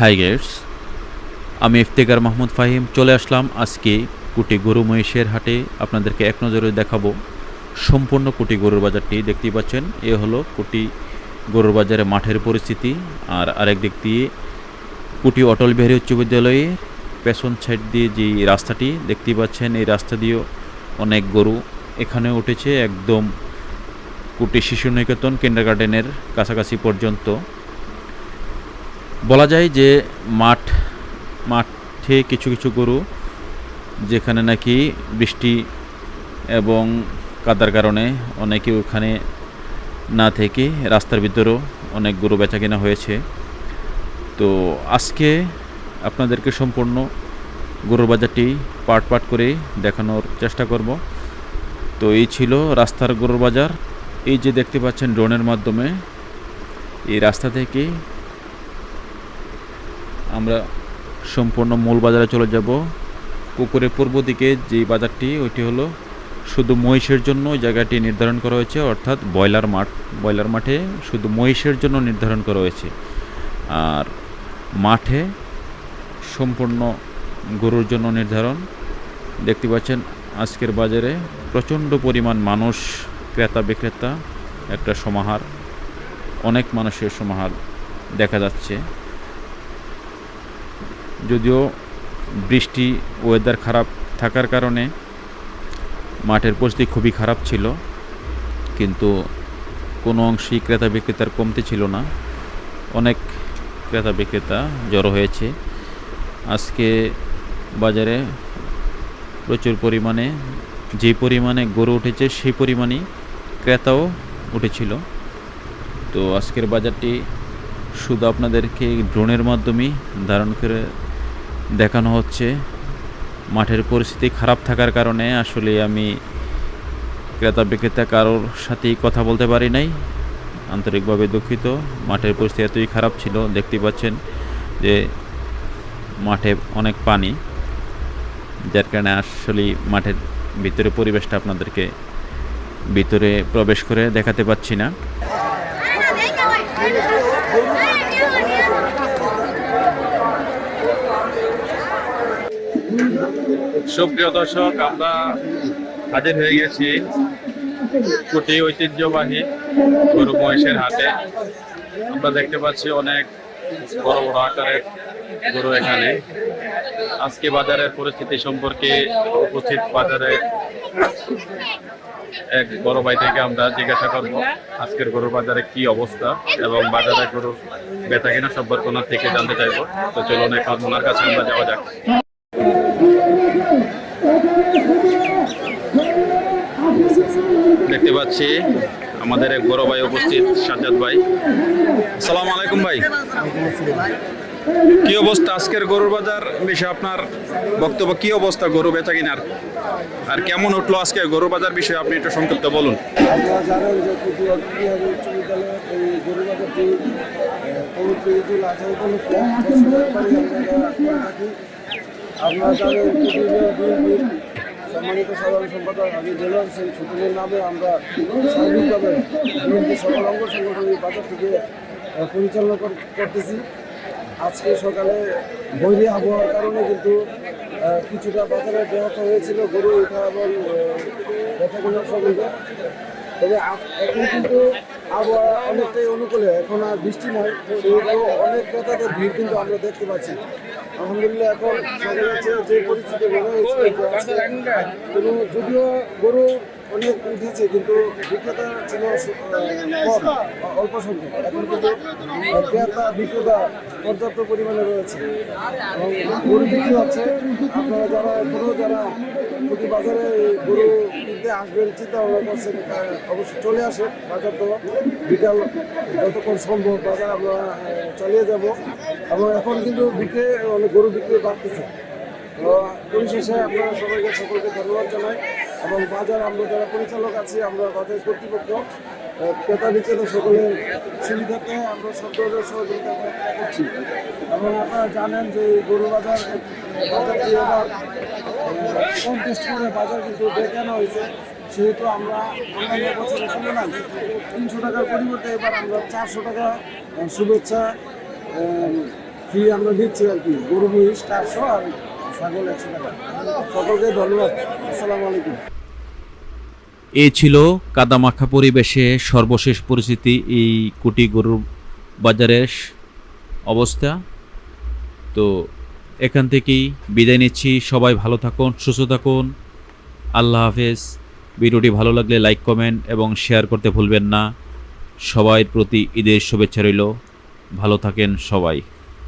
High Gates আমি ইফতেকার মাহমুদ ফাহিম। চলে আসলাম আজকে কুটি গরু মহিষের হাটে। আপনাদেরকে এক নজরে দেখাবো সম্পূর্ণ কুটি গরুর বাজারটি। দেখতেই পাচ্ছেন, এ হলো কুটি গরুর বাজারে মাঠের পরিস্থিতি। আর আরেক দিক দিয়ে কুটি অটল বিহারী উচ্চ বিদ্যালয়ের পেছন সাইড দিয়ে যে রাস্তাটি, দেখতেই পাচ্ছেন, এই রাস্তা দিয়েও অনেক গরু এখানে উঠেছে। একদম কুটি শিশু নিকেতন কিন্ডার গার্ডেনের কাছাকাছি পর্যন্ত। বলা যায় যে মাঠ, মাঠে কিছু কিছু গরু, যেখানে নাকি বৃষ্টি এবং কাদার কারণে অনেকে ওখানে না থেকে রাস্তার ভিতরেও অনেক গরু বেচা কেনা হয়েছে। তো আজকে আপনাদেরকে সম্পূর্ণ গরুর বাজারটি পার্ট পার্ট করে দেখানোর চেষ্টা করব। তো এই ছিল রাস্তার গরুর বাজার। এই যে দেখতে পাচ্ছেন ড্রোনের মাধ্যমে, এই রাস্তা থেকে আমরা সম্পূর্ণ মূল বাজারে চলে যাব। পুকুরের পূর্ব দিকে যে বাজারটি, ওইটি হলো শুধু মহিষের জন্য ওই জায়গাটি নির্ধারণ করা হয়েছে, অর্থাৎ ব্রয়লার মাঠ। ব্রয়লার মাঠে শুধু মহিষের জন্য নির্ধারণ করা হয়েছে। আর মাঠে সম্পূর্ণ গরুর জন্য নির্ধারণ। দেখতে পাচ্ছেন, আজকের বাজারে প্রচণ্ড পরিমাণ মানুষ, ক্রেতা বিক্রেতা, একটা সমাহার। অনেক মানুষের সমাহার দেখা যাচ্ছে। যদিও বৃষ্টি ওয়েদার খারাপ থাকার কারণে মাঠের পরিস্থিতি খুবই খারাপ ছিল, কিন্তু কোনো অংশেই ক্রেতা বিক্রেতার কমতে ছিল না। অনেক ক্রেতা বিক্রেতা জড়ো হয়েছে। আজকে বাজারে প্রচুর পরিমাণে, যে পরিমাণে গরু উঠেছে সেই পরিমাণেই ক্রেতাও উঠেছিল। তো আজকের বাজারটি শুধু আপনাদেরকে ড্রোনের মাধ্যমেই ধারণ করে দেখানো হচ্ছে। মাঠের পরিস্থিতি খারাপ থাকার কারণে আসলে আমি ক্রেতা বিক্রেতা কারোর সাথেই কথা বলতে পারি নাই। আন্তরিকভাবে দুঃখিত। মাঠের পরিস্থিতি এতই খারাপ ছিল দেখতে পাচ্ছেন যে মাঠে অনেক পানি, যার কারণে আসলে মাঠের ভিতরে পরিবেশটা আপনাদেরকে ভিতরে প্রবেশ করে দেখাতে পাচ্ছি না। সুপ্রিয় দর্শক, আমরা হাজির হয়ে গেছি কুটি ঐতিহ্যবাহী গরু মহিষের হাটে। আমরা দেখতে পাচ্ছি অনেক বড় বড় আকারের গরু এখানে। আজকে বাজারের পরিস্থিতি সম্পর্কে উপস্থিত বাজারে এক বড় ভাই থেকে আমরা জিজ্ঞাসা করব, আজকের গরুর বাজারে কি অবস্থা এবং বাজারে গরুর বেচা কিনা সম্পর্কে থেকে জানতে চাইব। তো চলুন এখন ওনার কাছে আমরা যাওয়া যাক। দেখতে পাচ্ছি আমাদের এক বড় ভাই উপস্থিত, সাজ্জাদ ভাই। আসসালামু আলাইকুম ভাই। কি অবস্থা? আজকের গরুর বাজার বিষয়ে আপনার বক্তব্য, কি অবস্থা গরু বেচা কিনার? আর কেমন উঠল আজকে গরুর বাজার বিষয়ে আপনি একটু সংক্ষিপ্ত বলুন। আপনারা জানেন সম্মানিত সাধারণ সম্পাদক আগে জেলা হোসেন ছুটনের নামে আমরা সার্বিকভাবে বিএনপি সকল অঙ্গ সংগঠন এই বাজারটিকে আহ, পরিচালনা কর- করতেছি। আজকে সকালে বৈরী আবহাওয়ার কারণে কিন্তু কিছুটা বাজারে ব্যাহত হয়েছিল গরু ওঠা এবং বেচাকেনার সঙ্গে। তবে এখন কিন্তু আবহাওয়া অনেকটাই অনুকূলে এখন আর বৃষ্টি নয় সেহেতু অনেক ক্রেতাদের ভিড় কিন্তু আমরা দেখতে পাচ্ছি। আলহামদুলিল্লাহ এখন দেখা যাচ্ছে যে পরিস্থিতি মনে হয়েছে। যদিও গরু অনেক উঠেছে কিন্তু বিক্রেতা ছিল অল্প সংখ্যক। এখন কিন্তু ক্রেতা, বিক্রেতা পর্যাপ্ত পরিমাণে রয়েছে। এবং গরু বিক্রি হচ্ছে। আপনারা যারা এখনও যারা প্রতি বাজারে গরু কিনতে আসবেন চিন্তা ভাবনা করছেন অবশ্যই চলে আসেন বাজার তো বিকাল যতক্ষণ সম্ভব বাজার আমরা চালিয়ে যাব। এবং এখন কিন্তু বিক্রি অনেক গরু বিক্রি বাড়তেছে। পরিশেষে আপনারা সবাইকে সকলকে ধন্যবাদ জানাই। এবং বাজার, আমরা যারা পরিচালক আছি, আমরা বাজার কর্তৃপক্ষ ক্রেতা বিক্রেতা সকলের সুবিধাতে আমরা সব ধরনের সহযোগিতা করছি। এবং আপনারা জানেন যে গরু বাজার বাজারটি এবার কন্টেস্ট করে বাজার কিন্তু দেখানো হয়েছে। সেহেতু আমরা অন্যান্য বছরের তুলনায় তিনশো টাকার পরিবর্তে এবার আমরা চারশো টাকা শুভেচ্ছা ফি আমরা দিচ্ছি আর কি। গরু মহিষ, চারশো আর ছাগল একশো টাকা। সকলকে ধন্যবাদ। আসসালামু আলাইকুম। এ ছিল কাদামাখা পরিবেশে সর্বশেষ পরিস্থিতি, এই কুটি গরুর বাজারের অবস্থা। তো এখান থেকেই বিদায় নিচ্ছি। সবাই ভালো থাকুন, সুস্থ থাকুন। আল্লাহ হাফেজ। ভিডিওটি ভালো লাগলে লাইক, কমেন্ট এবং শেয়ার করতে ভুলবেন না। সবার প্রতি ঈদের শুভেচ্ছা রইল। ভালো থাকেন সবাই।